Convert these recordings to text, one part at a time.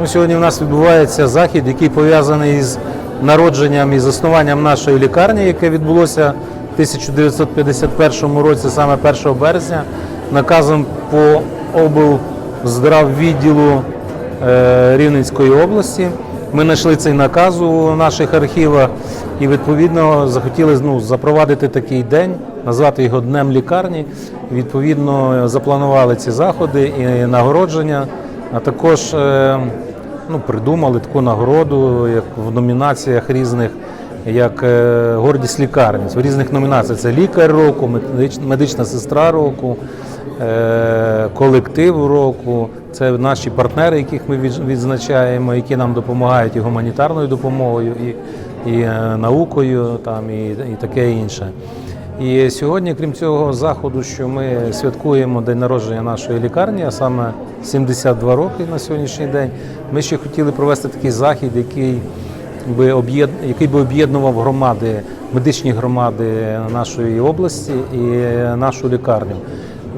Ну, сьогодні в нас відбувається захід, який пов'язаний з народженням і заснуванням нашої лікарні, яке відбулося в 1951 році, саме 1 березня, наказом по облздраввідділу е, Рівненської області. Ми знайшли цей наказ у наших архівах і відповідно захотіли ну, запровадити такий день, назвати його Днем лікарні. Відповідно, запланували ці заходи і нагородження, а також е, ну, придумали таку нагороду, як в номінаціях різних, як е, гордість лікарні. В різних номінаціях це лікар року, медич- медична сестра року, е, колектив року. Це наші партнери, яких ми відзначаємо, які нам допомагають і гуманітарною допомогою, і, і наукою, там, і, і таке інше. І сьогодні, крім цього заходу, що ми святкуємо день народження нашої лікарні, а саме 72 роки на сьогоднішній день, ми ще хотіли провести такий захід, який би який би об'єднував громади, медичні громади нашої області і нашу лікарню.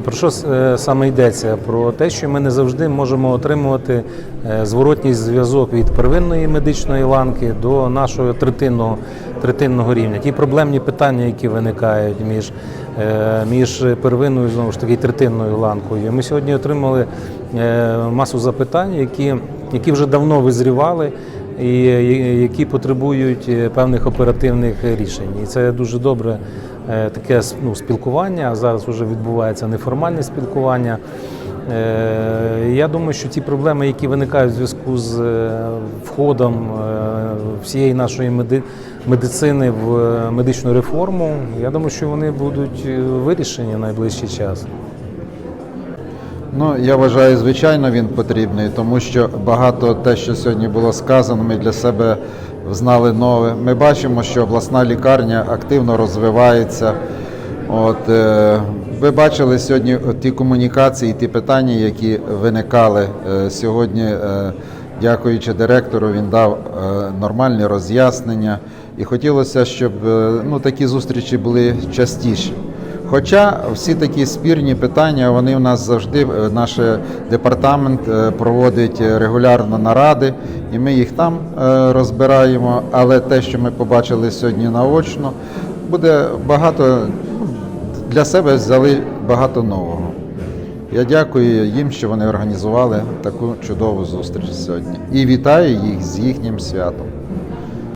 Про що е, саме йдеться? Про те, що ми не завжди можемо отримувати е, зворотній зв'язок від первинної медичної ланки до нашого третинного, третинного рівня. Ті проблемні питання, які виникають між, е, між первинною знову ж таки третинною ланкою. Ми сьогодні отримали е, масу запитань, які, які вже давно визрівали і які потребують е, певних оперативних рішень. І це дуже добре таке ну, спілкування. Зараз вже відбувається неформальне спілкування. Я думаю, що ті проблеми, які виникають в зв'язку з входом всієї нашої меди- медицини в е, медичну реформу, я думаю, що вони будуть е, вирішені в найближчий час. Ну, я вважаю, звичайно, він потрібний, тому що багато те, що сьогодні було сказано, ми для себе знали нове. Ми бачимо, що обласна лікарня активно розвивається. От, е, ви бачили сьогодні ті комунікації, ті питання, які виникали е, сьогодні. Е, дякуючи директору, він дав е, нормальні роз'яснення. І хотілося, щоб е, ну, такі зустрічі були частіше. Хоча всі такі спірні питання, вони в нас завжди, е, наш департамент проводить регулярно наради, і ми їх там розбираємо. Але те, що ми побачили сьогодні наочно, буде багато ну, для себе взяли багато нового. Я дякую їм, що вони організували таку чудову зустріч сьогодні. І вітаю їх з їхнім святом.